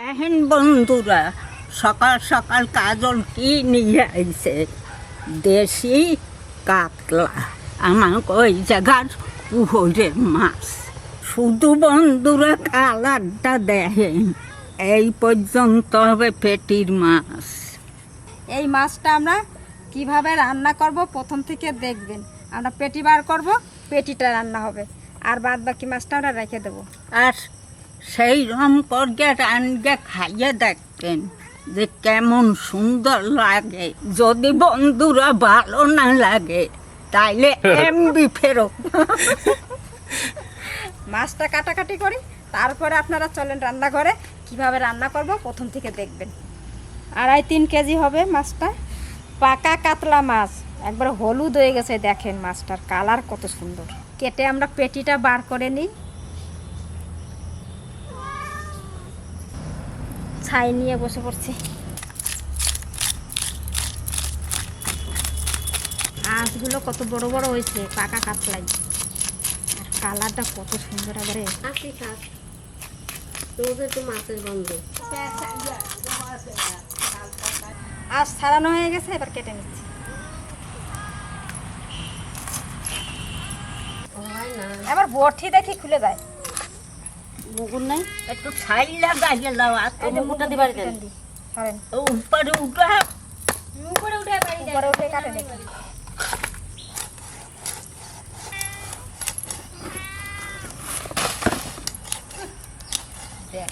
দেখেন বন্ধুরা সকাল সকাল কাজল কি নিয়ে আইছে? দেশি কাতলা। আমার ওই জায়গার পুহরের মাছ। শুধু বন্ধুরা কালারটা দেখেন। এই পর্যন্ত হবে পেটির মাছ। এই মাছটা আমরা কীভাবে রান্না করব প্রথম থেকে দেখবেন। আমরা পেটি বার করব পেটিটা রান্না হবে। আর বাদ বাকি মাছটা আমরা রেখে দেবো। আর সেই করে রান্না খাইয়ে দেখতেন যে কেমন সুন্দর লাগে। যদি বন্ধুরা ভালো না লাগে, তাইলে এমবি ফেরত। মাছটা কাটাকাটি করি, তারপরে আপনারা চলেন রান্না রান্নাঘরে। কীভাবে রান্না করব প্রথম থেকে দেখবেন। আড়াই তিন কেজি হবে মাছটা। পাকা কাতলা মাছ। একবার হলুদ হয়ে গেছে, দেখেন মাছটার কালার কত সুন্দর। কেটে আমরা পেটিটা বার করে নিই। ছাই নিয়ে বসে পড়ছি। আঁশগুলো কত বড় বড় হয়েছে পাকা কাতলাই। আর কালারটা কত সুন্দর গন্ধ। আজ ছাড়ানো হয়ে গেছে এবার কেটে নিচ্ছি। এবার বটি দেখি খুলে যায়। মুগুর নাই? একটু ছাই লাগাইয়ে দাও আর এই যে মুখটা দিবার দেন সরেন উপরে উঠে। উপরে উঠে উপরে উঠে কাটে দেখি। দেখ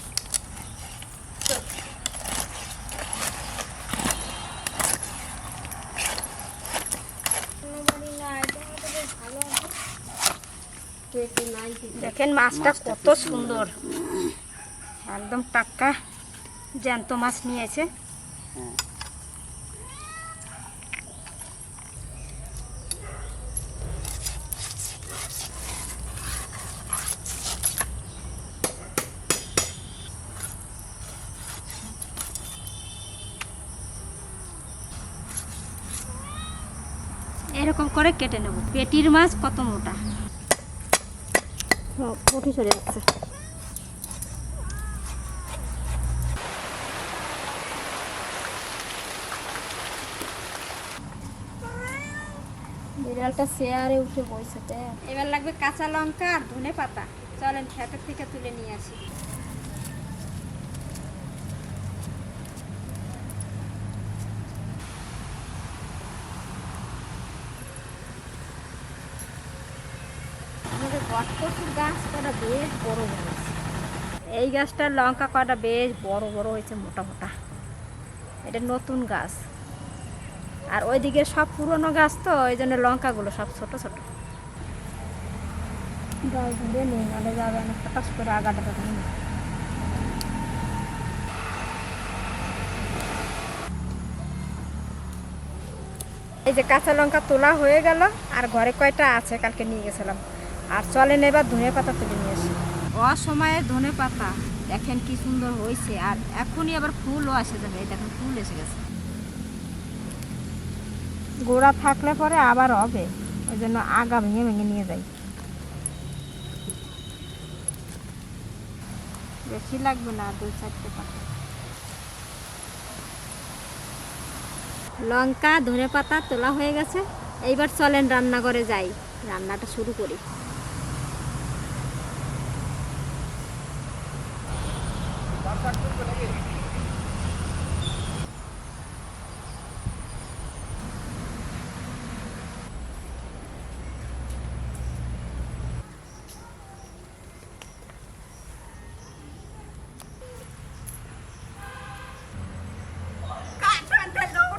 পেটে নাই কিছু। দেখেন মাছটা কত সুন্দর। একদম টাটকা জ্যান্ত মাছ নিয়েছে এরকম করে কেটে নেব। পেটির মাছ কত মোটা? উঠে চলে যাচ্ছে বিড়ালটা চেয়ারে উঠে বসে এবার লাগবে কাঁচা লঙ্কা আর ধনে পাতা। চলেন খেতের থেকে তুলে নিয়ে আসি। আমাদের গাছ কটা বেশ বড় বড়। এই গাছটার লঙ্কা কটা বেশ বড় বড় হয়েছে মোটা মোটা। এটা নতুন গাছ। আর ওইদিকে সব পুরনো গাছ তো, ওই জন্য লঙ্কাগুলো সব ছোট ছোট। যাবে আগাটা এই যে কাঁচা লঙ্কা তোলা হয়ে গেল, আর ঘরে কয়টা আছে কালকে নিয়ে গেছিলাম। আর চলেন এবার ধনে পাতা তুলে নিয়ে আসি। অসময়ে ধনে পাতা দেখেন কি সুন্দর হয়েছে। আর এখনই আবার ফুলও আসে যাবে দেখেন ফুল এসে গেছে। গোড়া থাকলে পরে আবার হবে ওই জন্য আগা ভেঙে ভেঙে নিয়ে যাই। বেশি লাগবে না দুই চারটে পাতা। লঙ্কা ধনে পাতা তোলা হয়ে গেছে। এইবার চলেন রান্নাঘরে যাই। রান্নাটা শুরু করি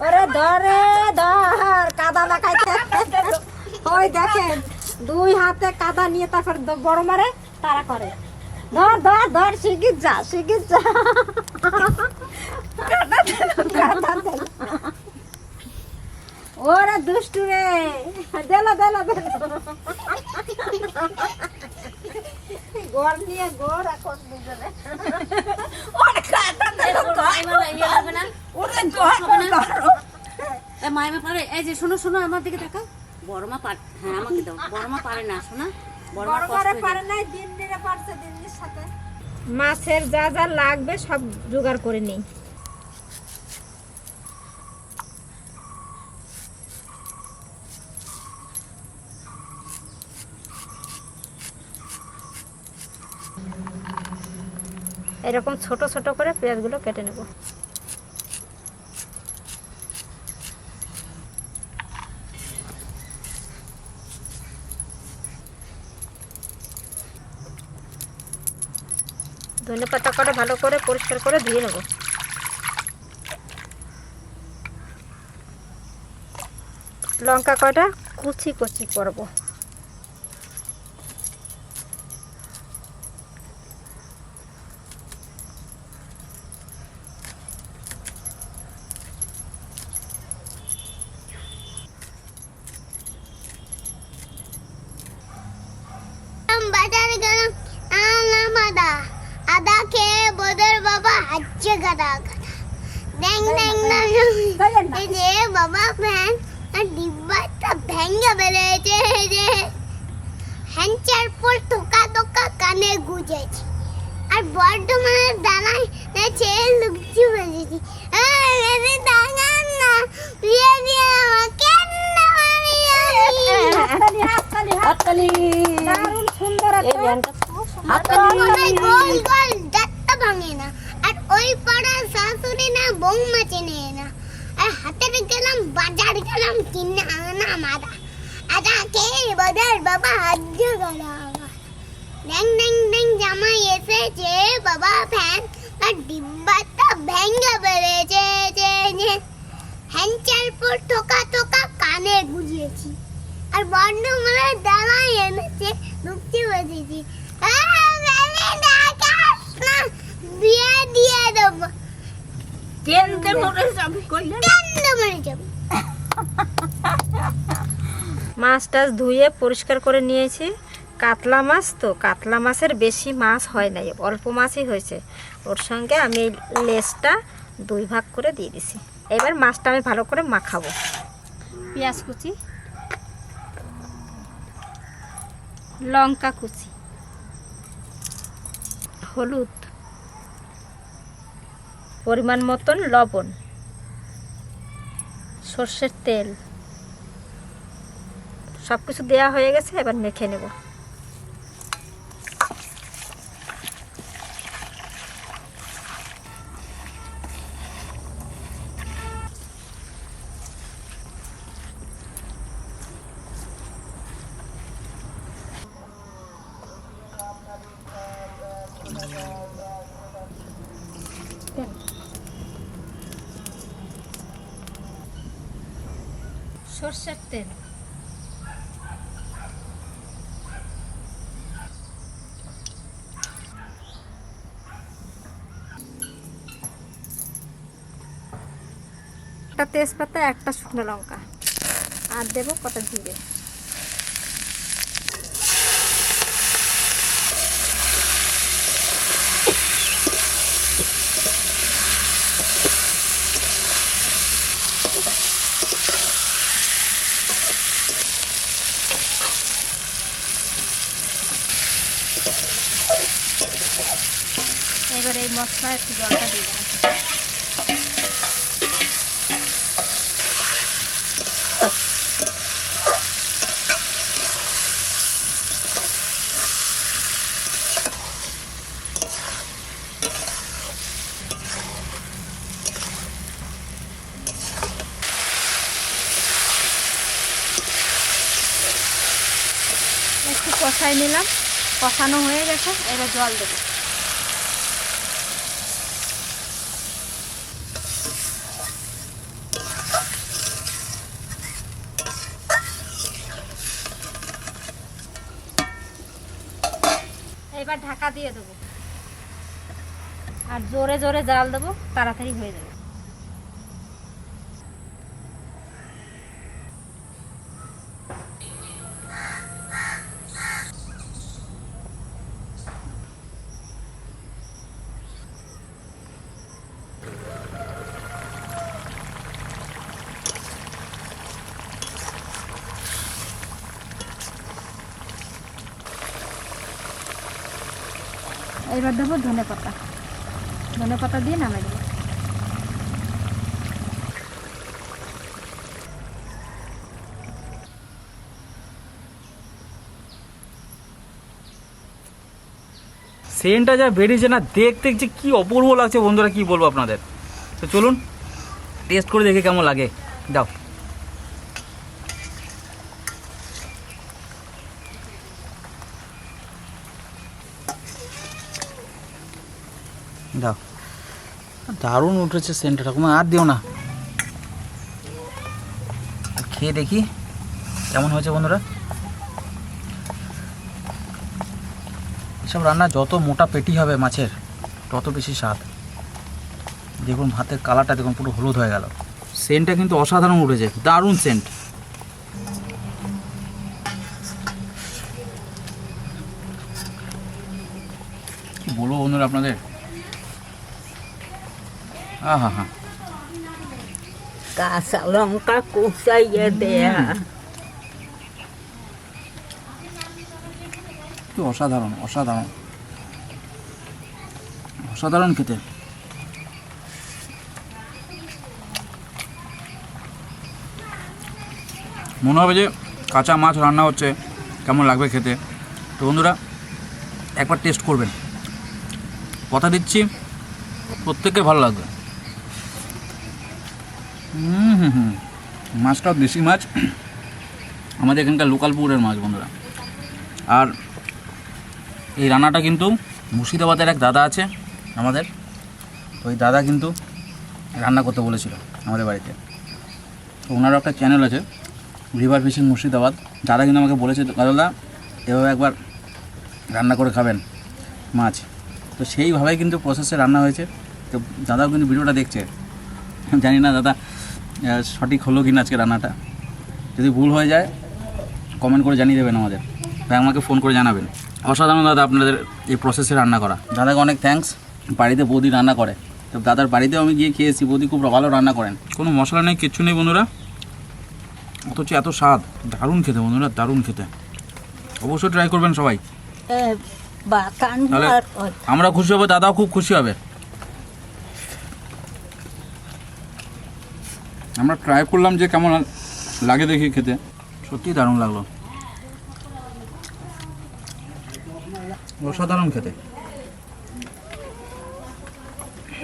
ওরে ধরে ধর কাদা লাগাইতে ওই দেখেন দুই হাতে কাদা নিয়ে তারপর বড় মারে তারা করে। ধর ধর ধর শিগির যা শিগির যা। ওরে দুষ্টু রে দেল দেল দেল। গোর নিয়ে গোর এখন দুজনে। ওরে কাদা দিল, না ওরে এ মায়ের এই যে শোনো শোনো আমার দিকে তাকাও। বড় মা পার হ্যাঁ আমাকে দাও। বড় মা পারে না শোনা। বড় মা বড় কষ্ট করে পারে যায়। দিন দিনে পারছে দিন দিন সাথে। মাছের যা যা লাগবে সব জোগাড় করে নিই। এরকম ছোট ছোট করে পেঁয়াজগুলো কেটে নেব ধনে পাতা ভালো করে পরিষ্কার করে ধুয়ে নেব। লঙ্কা কটা কুচি কুচি করব বাজারে গেলাম আনলাম আদা আদা খেয়ে বোধের বাবা হাজ্জে গাদা গাদা ড্যাং ড্যাং ড্যাং এই যে বাবা ফ্যান আর ডিব্বাটা ভেঙে বেড়েছে যে হ্যাঞ্চার পর টোকা টোকা কানে গুজেছে আর বর্ধমানের দানায় নেছে লুকচি বেজেছি এই দাঁড়ান না বিয়ে দিয়ে আমার কেন হাততালি দারুণ সুন্দর এই একটা ল্যাংটা ওটাই গোল গোল যাত্রা ভাঙে না আর ওই পাড়ার শাশুড়ি না বৌমা চেনে না। আর হাতে গেলাম, বাজার গেলাম, কিনে আনা মাদা আদা কে বাজার বাবা হাত গলা ড্যাং ড্যাং ড্যাং জামাই এসেছে, বাবা ফ্যান। আর ডিব্বাটা ভেঙে বেড়েছে হ্যাঞ্চার পর টোকা টোকা কানে গুজিয়েছি। আর বর্ধমানের দাঁড়ায় এনেছে ঢুকতে বসেছি আহ, বেবি ডাকাস না, দিয়ে দেবো। কেন্দ্রে মরে যাবি কইলে কেন্দ্র মরে যাব মাছ টাছ ধুয়ে পরিষ্কার করে নিয়েছি। কাতলা মাছ তো কাতলা মাছের বেশি মাছ হয় নাই অল্প মাছই হয়েছে। ওর সঙ্গে আমি লেসটা দুই ভাগ করে দিয়ে দিছি। এবার মাছটা আমি ভালো করে মাখাবো। পেঁয়াজ কুচি লঙ্কা কুচি হলুদ পরিমাণ মতন লবণ সর্ষের তেল সব কিছু দেওয়া হয়ে গেছে এবার মেখে নেব। সর্ষের তেল। একটা তেজপাতা একটা শুকনো লঙ্কা। আর দেবো কটা জিরে এবার এই মশলা একটু জলটা দিয়ে দেবো একটু কষাই নিলাম। কষানো হয়ে গেছে এবার জল দেবো। এবার ঢাকা দিয়ে দেবো। আর জোরে জোরে জাল দেবো তাড়াতাড়ি হয়ে যাবে। এবার দেবো ধনে পাতা। ধনে পাতা দিয়ে নামাই দেবো। সেন্টটা যা বেরিয়েছে না, দেখতে যে কি অপূর্ব লাগছে বন্ধুরা, কি বলব আপনাদের? তো চলুন টেস্ট করে দেখে কেমন লাগে। দাও। দারুণ উঠেছে সেন্টটা ঠাকুমা আর দিও না। খেয়ে দেখি কেমন হয়েছে বন্ধুরা। এসব রান্না যত মোটা পেটি হবে মাছের, তত বেশি স্বাদ। দেখুন ভাতের কালারটা দেখুন, পুরো হলুদ হয়ে গেল। সেন্টটা কিন্তু অসাধারণ উঠেছে, দারুণ সেন্ট। বলব বন্ধুরা আপনাদের? কাঁচা লঙ্কা কুচাইয়ে দেয়া কি অসাধারণ অসাধারণ অসাধারণ খেতে মনে হবে যে কাঁচা মাছ রান্না হচ্ছে কেমন লাগবে খেতে? তো বন্ধুরা একবার টেস্ট করবেন। কথা দিচ্ছি প্রত্যেকের ভালো লাগবে। হুম হুম হুম। মাছটাও দেশি মাছ। আমাদের এখানকার লোকাল পুকুরের মাছ, বন্ধুরা। আর এই রান্নাটা কিন্তু মুর্শিদাবাদের এক দাদা আছে, আমাদের। ওই দাদা কিন্তু রান্না করতে বলেছিল আমাদের বাড়িতে। তো ওনারও একটা চ্যানেল আছে রিভার ফিশিং মুর্শিদাবাদ। দাদা কিন্তু আমাকে বলেছে, দাদা, এভাবে একবার রান্না করে খাবেন মাছ। তো সেইভাবেই কিন্তু প্রসেসে রান্না হয়েছে। তো দাদাও কিন্তু ভিডিওটা দেখছে। জানি না দাদা সঠিক হলো কি না আজকে রান্নাটা। যদি ভুল হয়ে যায় কমেন্ট করে জানিয়ে দেবেন আমাদের। তাই আমাকে ফোন করে জানাবেন। অসাধারণ দাদা আপনাদের এই প্রসেসে রান্না করা। দাদাকে অনেক থ্যাঙ্কস বাড়িতে বৌদি রান্না করে। তো দাদার বাড়িতেও আমি গিয়ে খেয়েছি বৌদি খুব ভালো রান্না করেন। কোনো মশলা নেই কিচ্ছু নেই বন্ধুরা। অথচ এত স্বাদ। দারুণ খেতে বন্ধুরা দারুণ খেতে। অবশ্যই ট্রাই করবেন সবাই। আমরা খুশি হবে দাদাও খুব খুশি হবে। আমরা ট্রাই করলাম যে কেমন লাগে দেখি খেতে। সত্যি দারুণ লাগল। অসাধারণ খেতে।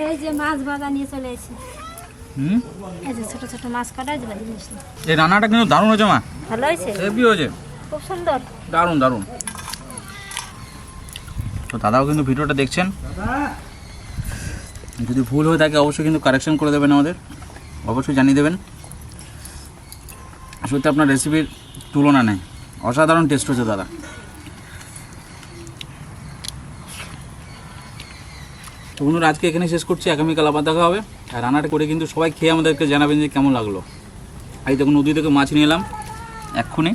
এই যে মাছ ভাজা নিয়ে চলে এসেছি। হুম? এই যে ছোট ছোট মাছ কাটা যে ভাজি এই রান্নাটা কিন্তু দারুণ হয়েছে মা। ভালো হয়েছে? হেভি হয়েছে। খুব সুন্দর। দারুণ দারুণ। তো দাদাও কিন্তু ভিডিওটা দেখছেন। যদি ভুল হয়ে থাকে অবশ্যই কিন্তু কারেকশন করে দেবেন আমাদের। অবশ্যই জানিয়ে দেবেন। সত্যি আপনার রেসিপির তুলনা নেই। অসাধারণ টেস্ট হচ্ছে দাদা। তো আজকে এখানে শেষ করছি। আগামীকাল আবার দেখা হবে। আর রান্নাটা করে কিন্তু সবাই খেয়ে আমাদেরকে জানাবেন যে কেমন লাগল। এই দেখুন নদী থেকে মাছ নিয়ে এলাম। এক্ষুনি।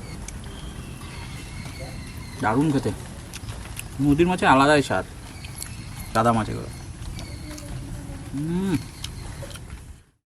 দারুণ খেতে। নদীর মাছে আলাদাই স্বাদ। দাদা মাছ এগুলো। হুম